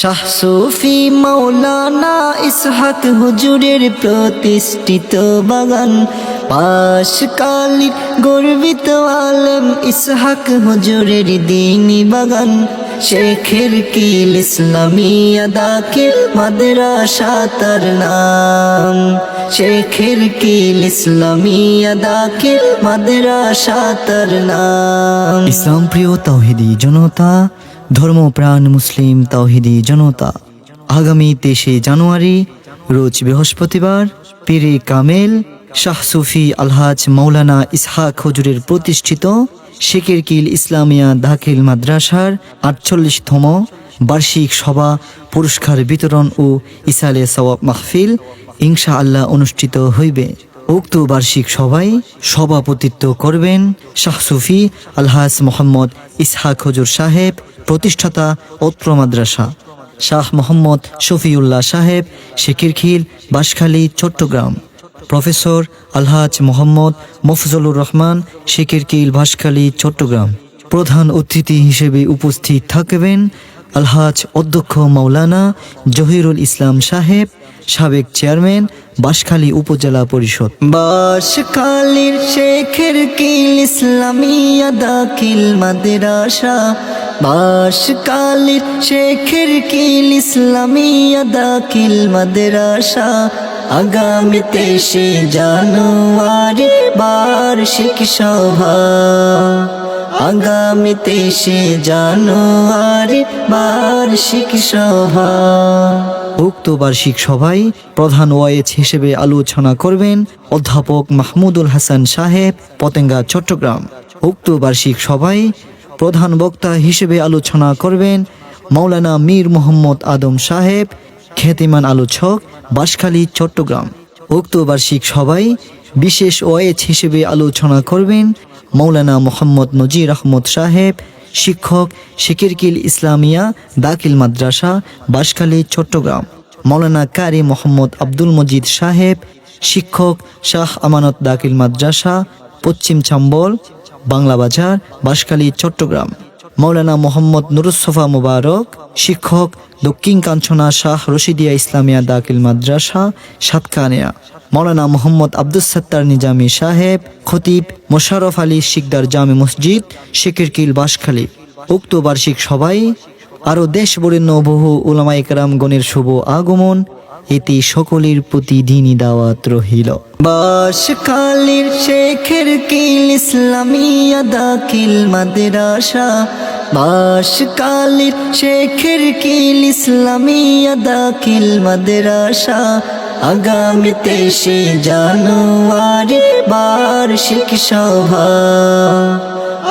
শাহ সুফি মৌলানা ইসহাক হুজুরের প্রতিষ্ঠিত বাগান, পাশ কালির গর্বিত আলম ইসহাক হুজুরের দিনী বাগান শেখের কিল ইসলামিয়া দাখিল মাদ্রাসা তার নাম শেখের কিল ইসলামিয়া দাখিল মাদ্রাসা তার নাম। ইসলাম প্রিয় তাওহিদি জনতা ধর্মপ্রাণ মুসলিম, তাওহিদি, জনতা। আগামী তেইশে জানুয়ারি, রোজ বৃহস্পতিবার, পীরে কামেল, শাহ সুফি আলহাজ মৌলানা ইসহাক হজুরের প্রতিষ্ঠিত শেখের কিল ইসলামিয়া দাখিল মাদ্রাসার আটচল্লিশতম বার্ষিক সভা, পুরস্কার বিতরণ ও ইসালে সওয়াব মাহফিল ইনশা আল্লাহ অনুষ্ঠিত হইবে। উক্ত বার্ষিক সভায় সভাপতিত্ব করবেন শাহ সুফি আলহাজ মোহাম্মদ ইসহাক হজুর সাহেব, প্রতিষ্ঠাতা অত্র মাদ্রাসা, শাহ মোহাম্মদ শফিউল্লাহ সাহেব শেকিরখিল বাঁশখালী, চট্টগ্রাম, প্রফেসর আলহাজ মোহাম্মদ মফজলুর রহমান শেকিরকিল বাঁশখালী, চট্টগ্রাম। প্রধান অতিথি হিসেবে উপস্থিত থাকবেন আলহাজ অধ্যক্ষ মাওলানা জহিরুল ইসলাম সাহেব সাবেক চেয়ারম্যান বাঁশখালী উপজেলা পরিষদ। বাঁশখালীর শেখের কিল, ইসলামিয়া দাখিল মাদ্রাসা। বাঁশখালীর শেখের কিল, ইসলামিয়া দাখিল মাদ্রাসা। আগামী তেইশে জানুয়ারি বার্ষিক সভা। আগামী তেইশে জানুয়ারি বার্ষিক সভা। উক্ত বার্ষিক সভায় প্রধান ওয়াইজ হিসেবে আলোচনা করবেন অধ্যাপক মাহমুদুল হাসান সাহেব, পতেঙ্গা, চট্টগ্রাম। উক্ত বার্ষিক সভায় প্রধান বক্তা হিসেবে আলোচনা করবেন মাওলানা মীর মোহাম্মদ আদম সাহেব, খ্যাতিমান আলোচক বাঁশখালী, চট্টগ্রাম। উক্ত বার্ষিক সভায় বিশেষ ওয়েজ হিসেবে আলোচনা করবেন মৌলানা মোহাম্মদ নজির আহমদ সাহেব শিক্ষক শিকিরকিল ইসলামিয়া, দাখিল মাদ্রাসা বাঁশখালী চট্টগ্রাম। মৌলানা কারি মোহাম্মদ আব্দুল মজিদ সাহেব, শিক্ষক শাহ আমানত দাখিল মাদ্রাসা, পশ্চিম চাম্বল বাংলাবাজার বাজার চট্টগ্রাম। মৌলানা মোহাম্মদ নুরুসফা মুবারক শিক্ষক দক্ষিণ কাঞ্চনা শাহ রশিদিয়া ইসলামিয়া দাকিল মাদ্রাসা সাতকানিয়া। মৌলানা মোহাম্মদ আব্দুল সত্তার নিজামী সাহেব, খতিব মোশারফ আলী শিকদার জামে মসজিদ শেখিরকিল বাসখালী উক্ত বার্ষিক সবাই আরও দেশ বরেণ্য বহু ওলামাইকার গণের শুভ আগমন এতে সকলের প্রতি দিনই দাওয়াত রহিল। বাসকালীর শেখের কিল, ইসলামিয়া দাখিল, মাদ্রাসা। বাসকালীর শেখের কিল, ইসলামিয়া দাখিল, মাদ্রাসা। আগামী তেইশে জানুয়ারি বার্ষিক সভা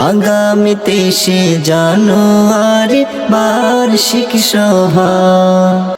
আগামী তেইশে জানুয়ারি বার্ষিক সভা